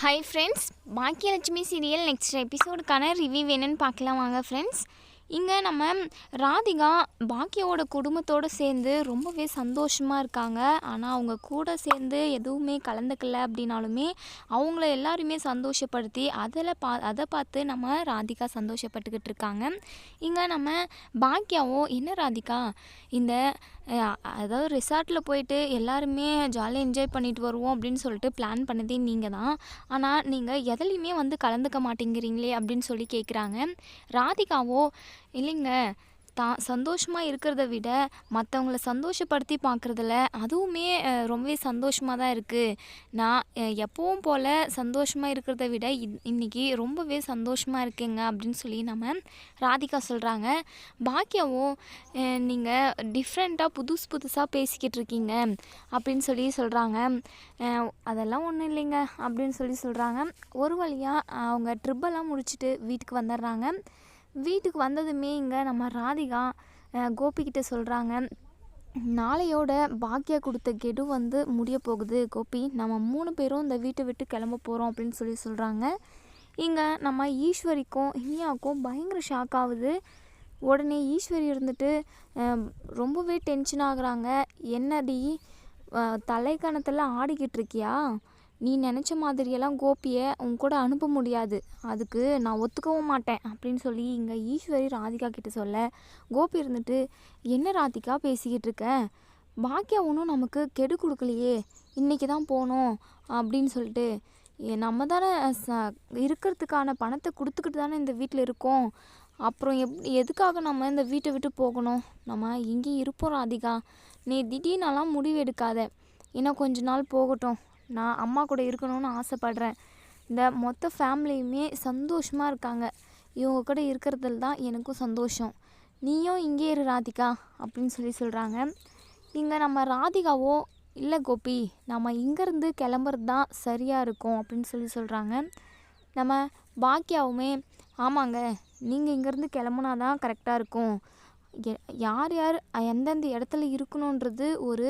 Hi friends Bhagyalakshmi serial next எபிசோடுக்கான review வேணும்னு பார்க்கலாம் வாங்க ஃப்ரெண்ட்ஸ் இங்கே நம்ம ராதிகா பாக்கியாவோட குடும்பத்தோடு சேர்ந்து ரொம்பவே சந்தோஷமாக இருக்காங்க. ஆனால் அவங்க கூட சேர்ந்து எதுவுமே கலந்துக்கல அப்படின்னாலுமே அவங்கள எல்லாருமே சந்தோஷப்படுத்தி அதில் பா அதை பார்த்து நம்ம ராதிகா சந்தோஷப்பட்டுக்கிட்டு இருக்காங்க. இங்கே நம்ம பாக்கியாவோ என்ன ராதிகா? இந்த அதாவது ரிசார்ட்டில் போயிட்டு எல்லாருமே ஜாலியாக என்ஜாய் பண்ணிட்டு வருவோம் அப்படின்னு சொல்லிட்டு பிளான் பண்ணதே நீங்கள் தான். ஆனால் நீங்கள் எதுலேயுமே வந்து கலந்துக்க மாட்டேங்கிறீங்களே அப்படின்னு சொல்லி கேட்குறாங்க ராதிகாவோ இல்லைங்க. தான் சந்தோஷமாக இருக்கிறத விட மற்றவங்கள சந்தோஷப்படுத்தி பார்க்குறதுல அதுவுமே ரொம்பவே சந்தோஷமாக தான் இருக்குது நான் எப்பவும் போல் சந்தோஷமாக இருக்கிறத விட இன்றைக்கி ரொம்பவே சந்தோஷமாக இருக்கேங்க அப்படின்னு சொல்லி நம்ம ராதிகா சொல்கிறாங்க பாக்கியாவும் நீங்கள் டிஃப்ரெண்ட்டாக புதுசு புதுசாக பேசிக்கிட்டு இருக்கீங்க அப்படின்னு சொல்லி சொல்கிறாங்க அதெல்லாம் ஒன்றும் இல்லைங்க அப்படின்னு சொல்லி சொல்கிறாங்க ஒரு வழியாக அவங்க ட்ரிப்பெல்லாம் முடிச்சுட்டு வீட்டுக்கு வந்துடுறாங்க. வீட்டுக்கு வந்ததுமே இங்கே நம்ம ராதிகா கோபிக்கிட்ட சொல்கிறாங்க நாளையோட பாக்கியா கொடுத்த கெடு வந்து முடிய போகுது கோபி. நம்ம மூணு பேரும் இந்த வீட்டை விட்டு கிளம்ப போகிறோம் அப்படின்னு சொல்லி சொல்கிறாங்க இங்கே நம்ம ஈஸ்வரிக்கும் இனியாவுக்கும் பயங்கர ஷாக் ஆகுது. உடனே ஈஸ்வரி இருந்துட்டு ரொம்பவே டென்ஷன் ஆகுறாங்க. என்னடி தலைக்கணத்தில் ஆடிக்கிட்டு இருக்கியா? நீ நினச்ச மாதிரியெல்லாம் கோபியை உன் கூட அனுப்ப முடியாது. அதுக்கு நான் ஒத்துக்கவும் மாட்டேன் அப்படின்னு சொல்லி இங்கே ஈஸ்வரி ராதிகா கிட்ட சொல்ல கோபி இருந்துட்டு என்ன ராதிகா பேசிக்கிட்டு இருக்க? பாக்கியா ஒன்றும் நமக்கு கெடு கொடுக்கலையே. இன்றைக்கி தான் போகணும் அப்படின்னு சொல்லிட்டு ஏ, நம்ம தானே ச இருக்கிறதுக்கான பணத்தை கொடுத்துக்கிட்டு தானே இந்த வீட்டில் இருக்கோம். அப்புறம் எப் எதுக்காக நம்ம இந்த வீட்டை விட்டு போகணும்? நம்ம இங்கே இருப்போம் ராதிகா. நீ திடீர்னெல்லாம் முடிவு எடுக்காத. இன்னும் கொஞ்ச நாள் போகட்டும். நான் அம்மா கூட இருக்கணும்னு ஆசைப்பட்றேன். இந்த மொத்த ஃபேமிலியுமே சந்தோஷமாக இருக்காங்க. இவங்க கூட இருக்கிறதுல தான் எனக்கும் சந்தோஷம். நீயும் இங்கே இரு ராதிகா அப்படின்னு சொல்லி சொல்கிறாங்க இங்கே நம்ம ராதிகாவோ இல்லை கோபி நம்ம இங்கேருந்து கிளம்புறது தான் சரியாக இருக்கும் அப்படின்னு சொல்லி சொல்கிறாங்க நம்ம பாக்கியாவுமே ஆமாங்க நீங்கள் இங்கேருந்து கிளம்புனா தான் கரெக்டாக இருக்கும். எ- யார் யார் எந்தெந்த இடத்துல இருக்கணுன்றது ஒரு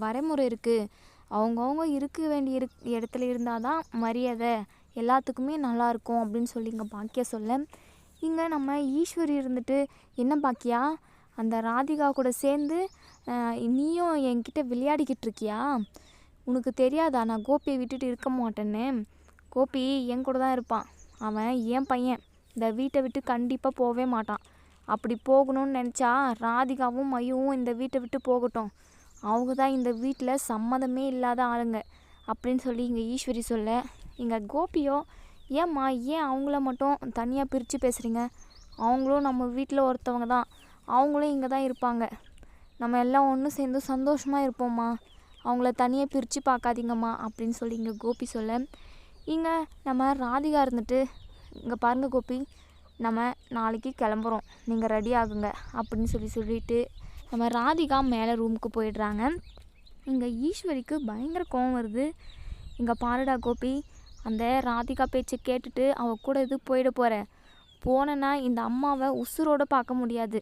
வரைமுறை இருக்குது அவங்கவுங்க இருக்க வேண்டிய இருக் இடத்துல இருந்தால் தான் மரியாதை எல்லாத்துக்குமே நல்லா இருக்கும் அப்படின்னு சொல்லி இங்கே பாக்கியா சொல்ல. இங்கே நம்ம ஈஸ்வரி இருந்துட்டு என்ன பாக்கியா? அந்த ராதிகா கூட சேர்ந்து நீயும் என்கிட்ட விளையாடிக்கிட்டு இருக்கியா? உனக்கு தெரியாதா? நான் கோபியை விட்டுட்டு இருக்க மாட்டேன்னு. கோபி என் கூட தான் இருப்பான் அவன் என் பையன். இந்த வீட்டை விட்டு கண்டிப்பாக போகவே மாட்டான். அப்படி போகணும்னு நினச்சா ராதிகாவும் மையவும் இந்த வீட்டை விட்டு போகட்டும். அவங்க தான் இந்த வீட்டில் சம்மதமே இல்லாத ஆளுங்க. அப்படின்னு சொல்லி இங்கே ஈஸ்வரி சொல்ல இங்கே கோபியோ ஏம்மா ஏன் அவங்கள மட்டும் தனியாக பிரித்து பேசுகிறீங்க அவங்களும் நம்ம வீட்டில் ஒருத்தவங்க தான். அவங்களும் இங்கே தான் இருப்பாங்க. நம்ம எல்லாம் ஒன்று சேர்ந்து சந்தோஷமாக இருப்போம்மா. அவங்கள தனியாக பிரித்து பார்க்காதீங்கம்மா அப்படின்னு சொல்லி இங்கே கோபி சொல்ல இங்கே நம்ம ராதிகா இருந்துட்டு இங்கே பாருங்கள் கோபி நம்ம நாளைக்கு கிளம்புறோம். நீங்கள் ரெடி ஆகுங்க. அப்படின்னு சொல்லி சொல்லிட்டு நம்ம ராதிகா மேலே ரூமுக்கு போயிடுறாங்க. இங்கே ஈஸ்வரிக்கு பயங்கர கோவம் வருது. இங்கே பாருடா கோபி அந்த ராதிகா பேச்சை கேட்டுட்டு அவள் கூட இது போயிட போகிற போனேன்னா இந்த அம்மாவை உசுரோடு பார்க்க முடியாது.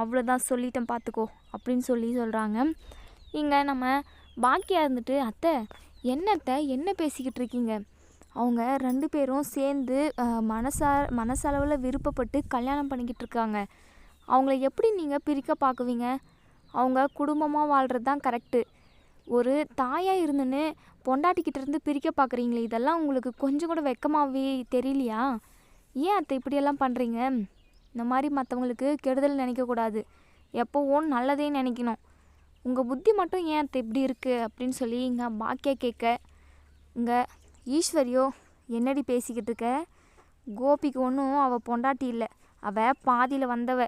அவ்வளோதான் சொல்லிட்டேன் பார்த்துக்கோ அப்படின்னு சொல்லி சொல்கிறாங்க இங்கே நம்ம பாக்கியா இருந்துட்டு அத்தை என்னத்தை என்ன பேசிக்கிட்டு இருக்கீங்க? அவங்க ரெண்டு பேரும் சேர்ந்து மனசா மனசளவில் விருப்பப்பட்டு கல்யாணம் பண்ணிக்கிட்டு இருக்காங்க. அவங்கள எப்படி நீங்கள் பிரிக்க பார்க்குவீங்க? அவங்க குடும்பமாக வாழ்கிறது தான் கரெக்டு ஒரு தாயாக இருந்துன்னு பொண்டாட்டிக்கிட்டேருந்து பிரிக்க பார்க்குறீங்களே இதெல்லாம் உங்களுக்கு கொஞ்சம் கூட வெக்கமாகவே தெரியலையா? ஏன் அத்தை இப்படியெல்லாம் பண்ணுறீங்க இந்த மாதிரி மற்றவங்களுக்கு கெடுதல் நினைக்கக்கூடாது. எப்போவும் நல்லதே நினைக்கணும். உங்கள் புத்தி மட்டும் ஏன் அத்தை இப்படி இருக்குது அப்படின்னு சொல்லி இங்கே பாக்கியா கேட்க இங்கே ஈஸ்வரியோ என்னடி பேசிக்கிட்டு இருக்க? கோபிக்கு ஒன்றும் அவள் பொண்டாட்டி இல்லை. அவள் பாதியில் வந்தவ.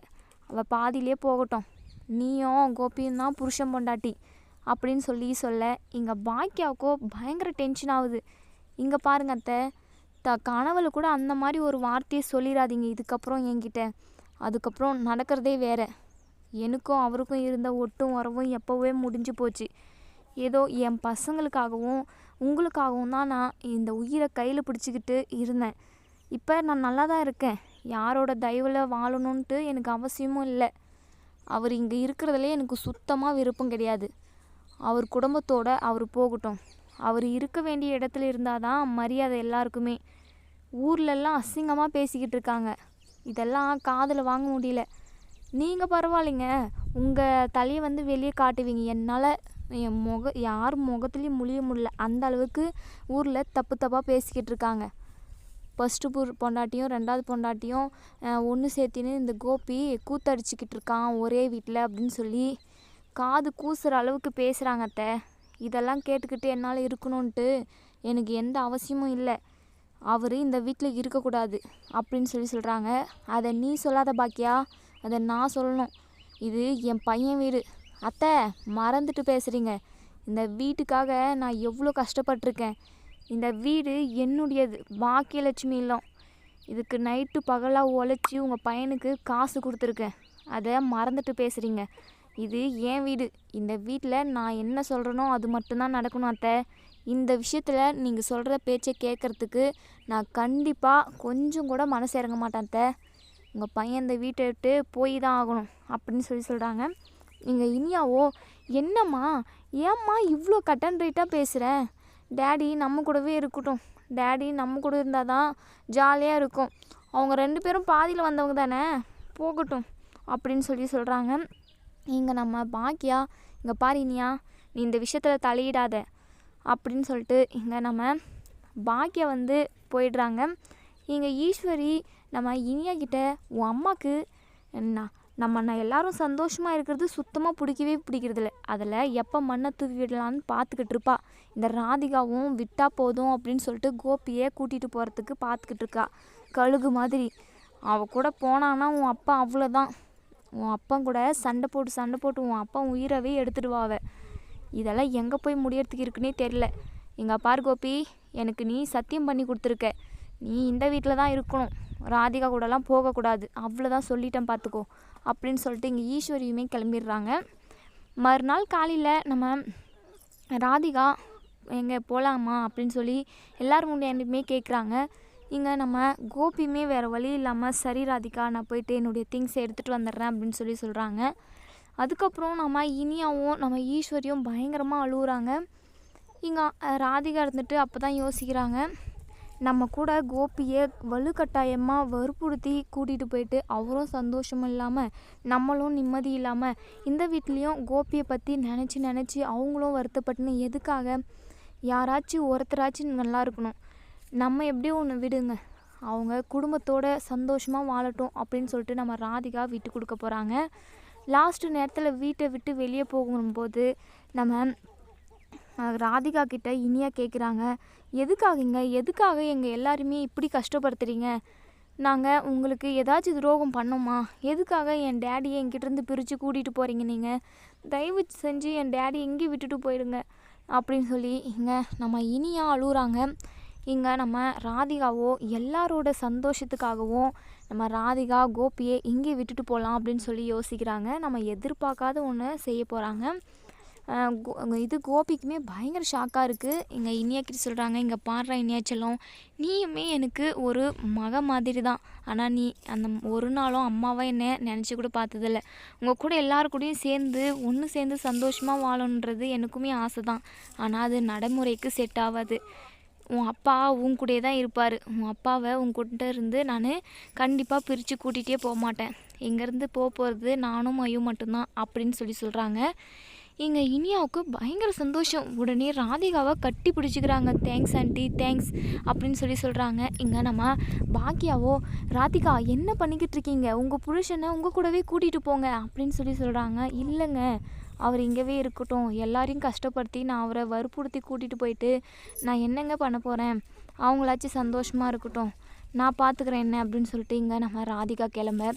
அவள் பாதியிலே போகட்டும். நீயும் கோபியும் தான் புருஷன் பொண்டாட்டி அப்படின்னு சொல்லி சொல்ல இங்கே பாக்கியாவுக்கோ பயங்கர டென்ஷன் ஆகுது. இங்கே பாருங்க அத்தை த கனவுல கூட அந்த மாதிரி ஒரு வார்த்தையை சொல்லிடாதீங்க இதுக்கப்புறம் என்கிட்ட. அதுக்கப்புறம் நடக்கிறதே வேற. எனக்கும் அவருக்கும் இருந்த ஒட்டும் உறவும் எப்போவே முடிஞ்சு போச்சு. ஏதோ என் பசங்களுக்காகவும் உங்களுக்காகவும் தான் நான் இந்த உயிரை கையில் பிடிச்சிக்கிட்டு இருந்தேன். இப்போ நான் நல்லா தான் இருக்கேன். யாரோட தயவில் வாழணுன்ட்டு எனக்கு அவசியமும் இல்லை. அவர் இங்கே இருக்கிறதுலே எனக்கு சுத்தமாக விருப்பம் கிடையாது. அவர் குடும்பத்தோடு அவர் போகட்டும். அவர் இருக்க வேண்டிய இடத்துல இருந்தால் தான் மரியாதை எல்லாருக்குமே. ஊர்லெல்லாம் அசிங்கமாக பேசிக்கிட்டு இருக்காங்க. இதெல்லாம் காதில் வாங்க முடியல. நீங்கள் பரவாயில்லைங்க. உங்கள் தலையை வந்து வெளியே காட்டுவீங்க. என்னால் என் முக யார் முகத்துலேயும் முழிய முடியல. அந்த அளவுக்கு ஊரில் தப்பு தப்பாக பேசிக்கிட்டு இருக்காங்க. ஃபஸ்ட்டு புர் பொண்டாட்டியும் ரெண்டாவது பொண்டாட்டியும் ஒன்று சேர்த்தின்னு இந்த கோபி கூத்தடிச்சிக்கிட்டு இருக்கான் ஒரே வீட்டில் அப்படின்னு சொல்லி காது கூசுகிற அளவுக்கு பேசுகிறாங்க அத்தை. இதெல்லாம் கேட்டுக்கிட்டு என்னால் இருக்கணுன்ட்டு எனக்கு எந்த அவசியமும் இல்லை. அவர் இந்த வீட்டில் இருக்கக்கூடாது அப்படின்னு சொல்லி சொல்கிறாங்க அதை நீ சொல்லாத பாக்கியா? அதை நான் சொல்லணும். இது என் பையன் வீடு. அத்தை மறந்துட்டு பேசுகிறீங்க இந்த வீட்டுக்காக நான் எவ்வளோ கஷ்டப்பட்டிருக்கேன். இந்த வீடு என்னுடையது. பாக்கியலட்சுமி இல்லம். இதுக்கு நைட்டு பகலாக உழைச்சி உங்கள் பையனுக்கு காசு கொடுத்துருக்கேன். அதை மறந்துட்டு பேசுகிறீங்க இது என் வீடு. இந்த வீட்டில் நான் என்ன சொல்கிறேனோ அது மட்டும்தான் நடக்கணும் அத்தை. இந்த விஷயத்தில் நீங்கள் சொல்கிற பேச்சை கேட்குறதுக்கு நான் கண்டிப்பாக கொஞ்சம் கூட மனசு இறங்க மாட்டேன் அத்தை. உங்கள் பையன் இந்த வீட்டை விட்டு போய் தான் ஆகணும் அப்படின்னு சொல்லி சொல்கிறாங்க நீங்கள் இனியாவோ என்னம்மா? ஏம்மா இவ்வளோ கட் அண்ட் ரைட்டாக பேசுகிறேன் டேடி நம்ம கூடவே இருக்கட்டும். டேடி நம்ம கூட இருந்தால் தான் ஜாலியாக இருக்கும். அவங்க ரெண்டு பேரும் பாதியில் வந்தவங்க தானே? போகட்டும் அப்படின்னு சொல்லி சொல்கிறாங்க இங்கே நம்ம பாக்கியா இங்கே பாரு இனியா நீ இந்த விஷயத்தில் தலையிடாத அப்படின்னு சொல்லிட்டு இங்கே நம்ம பாக்கியா வந்து போயிடுறாங்க. இங்கே ஈஸ்வரி நம்ம இனியா கிட்ட உன் அம்மாவுக்கு நான் நம்ம நான் எல்லாரும் சந்தோஷமாக இருக்கிறது சுத்தமாக பிடிக்கவே பிடிக்கிறதில்ல. அதில் எப்போ மண்ணை தூக்கி விடலான்னு பார்த்துக்கிட்டு இருப்பா. இந்த ராதிகாவும் விட்டா போதும் அப்படின்னு சொல்லிட்டு கோபியை கூட்டிகிட்டு போகிறதுக்கு பார்த்துக்கிட்டு இருக்கா. கழுகு மாதிரி. அவள் கூட போனான்னா உன் அப்பா அவ்வளோதான் உன் அப்பா கூட சண்டை போட்டு சண்டை போட்டு உன் அப்பா உயிரவே எடுத்துடுவா அவள் இதெல்லாம் எங்கே போய் முடியறதுக்கு இருக்குன்னே தெரில எங்கள் பார் கோபி எனக்கு நீ சத்தியம் பண்ணி கொடுத்துருக்க. நீ இந்த வீட்டில் தான் இருக்கணும். ராதிகா கூடலாம் போகக்கூடாது. அவ்வளோதான் சொல்லிட்டேன் பார்த்துக்கோ அப்படின்னு சொல்லிட்டு இங்கே ஈஸ்வரியுமே கிளம்பிடுறாங்க. மறுநாள் காலையில் நம்ம ராதிகா எங்கே போகலாமா அப்படின்னு சொல்லி எல்லோரும் முன்னாடியுமே கேட்குறாங்க இங்கே நம்ம கோபியுமே வேறு வழி இல்லாமல் சரி ராதிகா நான் போயிட்டு என்னுடைய திங்ஸ் எடுத்துகிட்டு வந்துடுறேன் அப்படின்னு சொல்லி சொல்கிறாங்க அதுக்கப்புறம் நம்ம இனியாவும் நம்ம ஈஸ்வரியும் பயங்கரமாக அழுகுறாங்க இங்கே ராதிகா இருந்துட்டு அப்போ தான் யோசிக்கிறாங்க. நம்ம கூட கோபியை வலுக்கட்டாயமாக வற்புறுத்தி கூட்டிகிட்டு போயிட்டு அவரும் சந்தோஷம் இல்லாமல் நம்மளும் நிம்மதி இல்லாமல் இந்த வீட்லேயும் கோபியை பற்றி நினச்சி நினச்சி அவங்களும் வருத்தப்பட்டுன்னு எதுக்காக யாராச்சும் ஒருத்தராச்சும் நல்லா இருக்கணும். நம்ம எப்படியும் ஒன்று விடுங்க? அவங்க குடும்பத்தோட சந்தோஷமாக வாழட்டும் அப்படின்னு சொல்லிட்டு நம்ம ராதிகா விட்டு கொடுக்க போகிறாங்க லாஸ்ட்டு நேரத்தில் வீட்டை விட்டு வெளியே போகும்போது நம்ம ராதிகா கிட்ட இனியா கேட்குறாங்க எதுக்காகங்க? எதுக்காக எங்கள் எல்லாருமே இப்படி கஷ்டப்படுத்துறீங்க? நாங்கள் உங்களுக்கு ஏதாச்சும் துரோகம் பண்ணோமா? எதுக்காக என் டேடியை எங்கிட்டேருந்து பிரித்து கூட்டிகிட்டு போகிறீங்க நீங்கள் தயவு செஞ்சு என் டேடி எங்கேயும் விட்டுட்டு போயிடுங்க. அப்படின்னு சொல்லி இங்கே நம்ம இனியா அழுகுறாங்க. இங்கே நம்ம ராதிகாவோ எல்லாரோட சந்தோஷத்துக்காகவும் நம்ம ராதிகா கோபியை இங்கே விட்டுட்டு போகலாம் அப்படின்னு சொல்லி யோசிக்கிறாங்க. நம்ம எதிர்பார்க்காத ஒன்று செய்ய போகிறாங்க இது கோபிக்குமே பயங்கர ஷாக்காக இருக்குது இங்கே இனியாக்கிட்ட சொல்கிறாங்க இங்கே பாடுற இனியாச்சலம் நீயுமே எனக்கு ஒரு மக மாதிரி தான் ஆனால் நீ அந்த ஒரு நாளும் அம்மாவை என்ன நினச்சி கூட பார்த்ததில்ல. உங்கள் கூட எல்லாரு கூடயும் சேர்ந்து ஒன்று சேர்ந்து சந்தோஷமாக வாழணுன்றது எனக்குமே ஆசை தான் ஆனால் அது நடைமுறைக்கு செட் ஆகாது உன் அப்பா உன் கூடயே தான் இருப்பார். உன் அப்பாவை உன் கிட்ட இருந்து நான் கண்டிப்பாக பிரித்து கூட்டிகிட்டே போக மாட்டேன் இங்கேருந்து போக போகிறது நானும் மையும் மட்டும்தான் அப்படின்னு சொல்லி சொல்கிறாங்க இங்கே இனியாவுக்கு பயங்கர சந்தோஷம். உடனே ராதிகாவை கட்டி பிடிச்சிக்கிறாங்க. தேங்க்ஸ் ஆண்டி தேங்க்ஸ் அப்படின்னு சொல்லி சொல்கிறாங்க இங்கே நம்ம பாக்கியாவோ ராதிகா என்ன பண்ணிக்கிட்டு இருக்கீங்க? உங்கள் புருஷனை உங்கள் கூடவே கூட்டிகிட்டு போங்க அப்படின்னு சொல்லி சொல்கிறாங்க இல்லைங்க அவர் இங்கேவே இருக்கட்டும். எல்லாரையும் கஷ்டப்படுத்தி நான் அவரை வற்புறுத்தி கூட்டிகிட்டு போயிட்டு நான் என்னங்க பண்ண போகிறேன் அவங்களாச்சும் சந்தோஷமாக இருக்கட்டும். நான் பார்த்துக்கிறேன் என்ன? அப்படின்னு சொல்லிட்டு இங்கே நம்ம ராதிகா கிளம்ப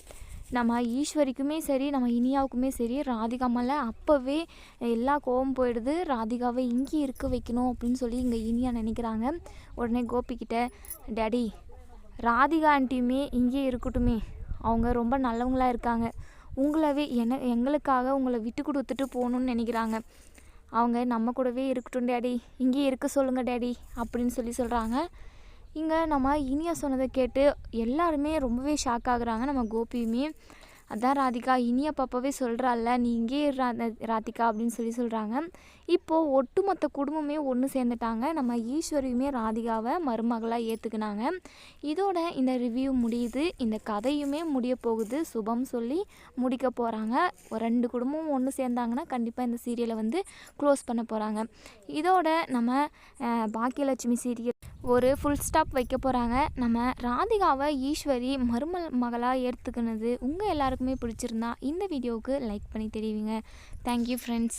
நம்ம ஈஸ்வரிக்குமே சரி நம்ம இனியாவுக்குமே சரி ராதிகா மேலே அப்போவே எல்லா கோபம் போயிடுது. ராதிகாவை இங்கேயே இருக்க வைக்கணும் அப்படின்னு சொல்லி இங்கே இனியா நினைக்கிறாங்க. உடனே கோபிக்கிட்ட டேடி ராதிகா ஆண்டியுமே இங்கேயே இருக்கட்டுமே. அவங்க ரொம்ப நல்லவங்களாக இருக்காங்க. உங்களவே என எங்களுக்காக உங்களை விட்டு கொடுத்துட்டு போகணுன்னு நினைக்கிறாங்க. அவங்க நம்ம கூடவே இருக்கட்டும் டேடி. இங்கேயே இருக்க சொல்லுங்கள் டேடி அப்படின்னு சொல்லி சொல்கிறாங்க இங்கே நம்ம இனியா சொன்னதை கேட்டு எல்லாருமே ரொம்பவே ஷாக் ஆகுறாங்க. நம்ம கோபியுமே. அதான் ராதிகா இனி அப்பப்போவே சொல்கிறாள்ல நீ இங்கே ரா- ராதிகா அப்படின்னு சொல்லி சொல்கிறாங்க இப்போது ஒட்டுமொத்த குடும்பமே ஒன்று சேர்ந்துட்டாங்க. நம்ம ஈஸ்வரியுமே ராதிகாவை மருமகளாக ஏற்றுக்கினாங்க இதோட இந்த ரிவ்யூ முடியுது. இந்த கதையுமே முடிய போகுது. சுபம் சொல்லி முடிக்க போகிறாங்க ரெண்டு குடும்பமும் ஒன்று சேர்ந்தாங்கன்னா கண்டிப்பாக இந்த சீரியலை வந்து க்ளோஸ் பண்ண போகிறாங்க இதோட நம்ம பாக்கியலட்சுமி சீரியல் ஒரு ஃபுல் ஸ்டாப் வைக்க போகிறாங்க நம்ம ராதிகாவை ஈஸ்வரி மரும மகளாக ஏற்றுக்கினது உங்கள் எல்லாருக்குமே பிடிச்சிருந்தா இந்த வீடியோவுக்கு லைக் பண்ணி தெரிவிங்க. Thank you friends